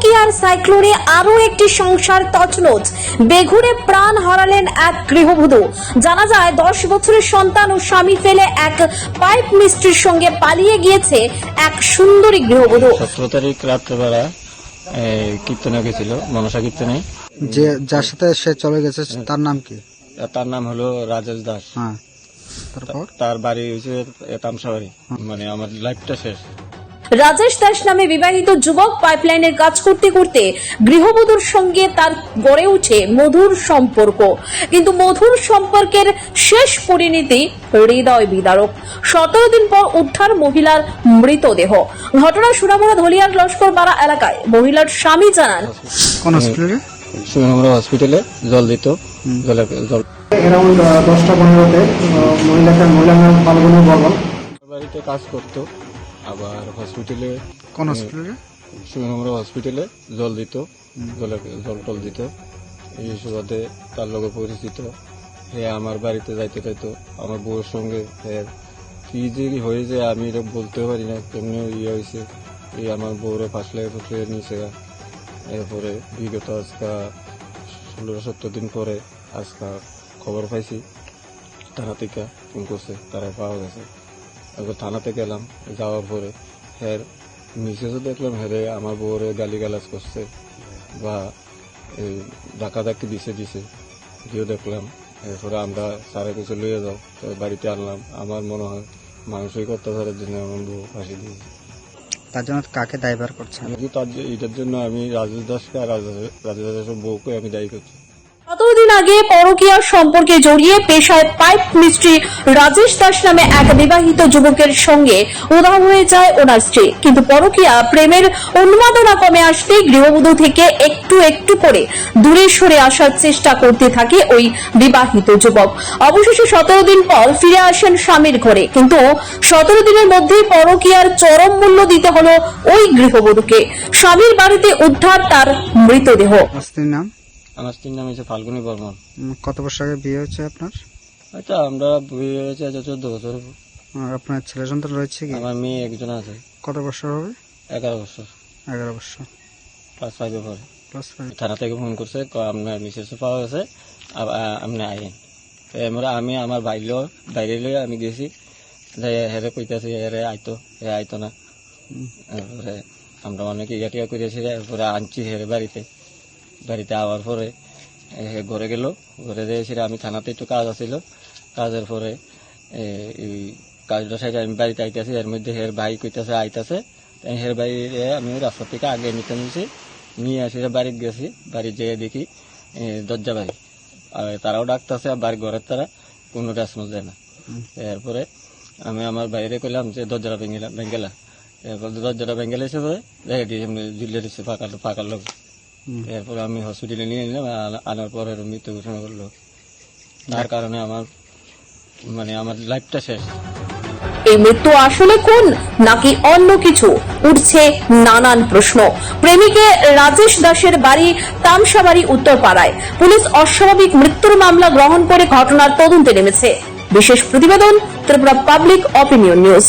পরকীয়ার সাইক্লোনে আরও একটি সংসার তছনছ। বেঘুরে প্রাণ হারালেন এক গৃহবধূ। জানা যায় দশ বছরের সন্তান ও স্বামী ফেলে এক পাইপ মিস্ত্রির সঙ্গে পালিয়ে গিয়েছে এক সুন্দরী গৃহবধূ। সতেরো তারিখ রাত্রেবেলা এই, কীর্তনে গেছিল মনসা কীর্তনে। যে যার সাথে সে চলে গেছে তার নাম কি? তার নাম হলো রাজেশ দাস। হ্যাঁ। তারপর? তার বাড়ি হয়েছে তামসাবাড়ি। মানে আমার লাইফটা শেষ। রাজেশ দাস নামে বিবাহিত যুবক পাইপলাইনের কাজ করতে করতে গৃহবধূর সঙ্গে তার গড়ে উঠে মধুর সম্পর্ক। কিন্তু মধুর সম্পর্কের শেষ পরিণতি হৃদয় বিদারক। সতেরো দিন পর উদ্ধার মহিলার মৃতদেহ। ঘটনা সুরামুড়া ধলিয়ার লস্করপাড়া এলাকায় মহিলার স্বামী জানান কোন হসপিটালে জল দিত। জলে জল অ্যারাউন্ড দশটা পনেরোতে মহিলাটা মহিলার নাম ফাল্গুনি বর্মন। বাড়িতে কাজ করতো। আবার হসপিটালে কোন হসপিটালে হসপিটালে জল দিত জলে জল টল দিত। এই সুবাদে তার লগে পরিচিত। হে আমার বাড়িতে যাইতে চাইতো আমার বউয়ের সঙ্গে। হে কি যে হয়ে হয়েছে আমি এটা বলতে পারি না কেমনি ইয়ে হয়েছে এই আমার বউরে ফাঁসলে ফুসলে নিচে এরপরে বিগত আজকা ষোলো সত্তর দিন পরে আজকা খবর পাইছি। থানা থেকে ফোন করছে তারা পাওয়া গেছে। এবার থানাতে গেলাম যাওয়ার পরে হ্যার মিসেসও দেখলাম হ্যাঁ আমার বউরে গালি গালাজ করছে বা এই ডাকা ডাকি দিছে দিছে দিয়েও দেখলাম এরপরে আমরা সারা কিছু লইয়ে যাও তো বাড়িতে আনলাম। আমার মনে হয় মানসিক অত্যাচারের জন্য আমার বউ ফাঁসি দিয়েছে। তার জন্য কাকে দায়ভার করছেন? আমি তার এটার জন্য আমি রাজেশ দাসকে আর রাজেশ- দাসের বউকে আমি দায়ী করছি। আগে পরকীয়া সম্পর্কে জড়িয়ে পেশায় পাইপ মিস্ত্রি রাজেশ দাস নামে এক বিবাহিত যুবকের সঙ্গে উধাও হয়ে যায় ওনার স্ত্রী। কিন্তু পরকীয়া প্রেমের উন্মাদনা কমে আসতে গৃহবধূ থেকে একটু একটু করে দূরে সরে আসার চেষ্টা করতে থাকে ওই বিবাহিত যুবক। অবশেষে সতেরো দিন পর ফিরে আসেন স্বামীর ঘরে। কিন্তু সতেরো দিনের মধ্যেই পরকীয়ার চরম মূল্য দিতে হলো ওই গৃহবধূকে। স্বামীর বাড়িতে উদ্ধার তার মৃতদেহ। নাম? আমার স্ত্রীর নাম হচ্ছে ফাল্গুনী বর্মন। কত বছর আগে বিয়ে হয়েছে আপনার? আচ্ছা আমরা বিয়ে হয়েছে আজ চোদ্দ বছর আপনার ছেলে সন্তান রয়েছে কি? আমার মেয়ে একজন আছে। কত বছর হবে? এগারো বছর। এগারো বছর। ক্লাস ফাইভে পড়ে প্লাস ফাইভ থানা থেকে ফোন করছে আপনার মিসেসও পাওয়া গেছে আপনি আইন। তো এমরা আমি আমার বাইরে বাইরে লয়ে আমি গেছি। হেরে কইতাছি হেরে আইতো হে আইতো না। এরপরে আমরা অনেক ইয়া টিয়া করেছি এরপরে আনছি হেরে বাড়িতে। বাড়িতে আওয়ার পরে ঘরে গেল। ঘরে দিয়েছি আমি থানাতে একটু কাজ আছিল। কাজের পরে কাজটা আমি বাড়িতে আইতাছি। এর মধ্যে হের ভাই কইতাছে, আইতাছে। হের ভাই আমি রাস্তা থেকে আগে নিতে নিয়েছি নিয়ে আসি বাড়িতে গেছি। বাড়ি যেয়ে দেখি দরজা বাড়ি আর তারাও ডাকতেছে বাড়ির ঘরের তারা কোনো রেসপন্স দেয় না। এরপরে আমি আমার বাইরে কইলাম যে দরজাটা ভেঙেলাম ভেঙ্গেলা এরপর দরজাটা ভেঙ্গেলে এসে দেখে দিয়ে এমনি ঝুলে দিচ্ছে ফাঁকা লোক। এরপরে আমি হসপিটালে নিয়ে নিলাম আনার পরে ওর মৃত্যু ঘোষণা করল। তার কারণে আমার মানে আমার লাইফটা শেষ। এই মৃত্যু আসলে কোন, নাকি অন্য কিছু? উঠছে নানান প্রশ্ন। প্রেমিকে রাজেশ দাসের বাড়ি তামসাবাড়ি উত্তরপাড়ায়। পুলিশ অস্বাভাবিক মৃত্যুর মামলা গ্রহণ করে ঘটনার তদন্তে নেমেছে। বিশেষ প্রতিবেদন ত্রিপুরা পাবলিক অপিনিয়ন নিউজ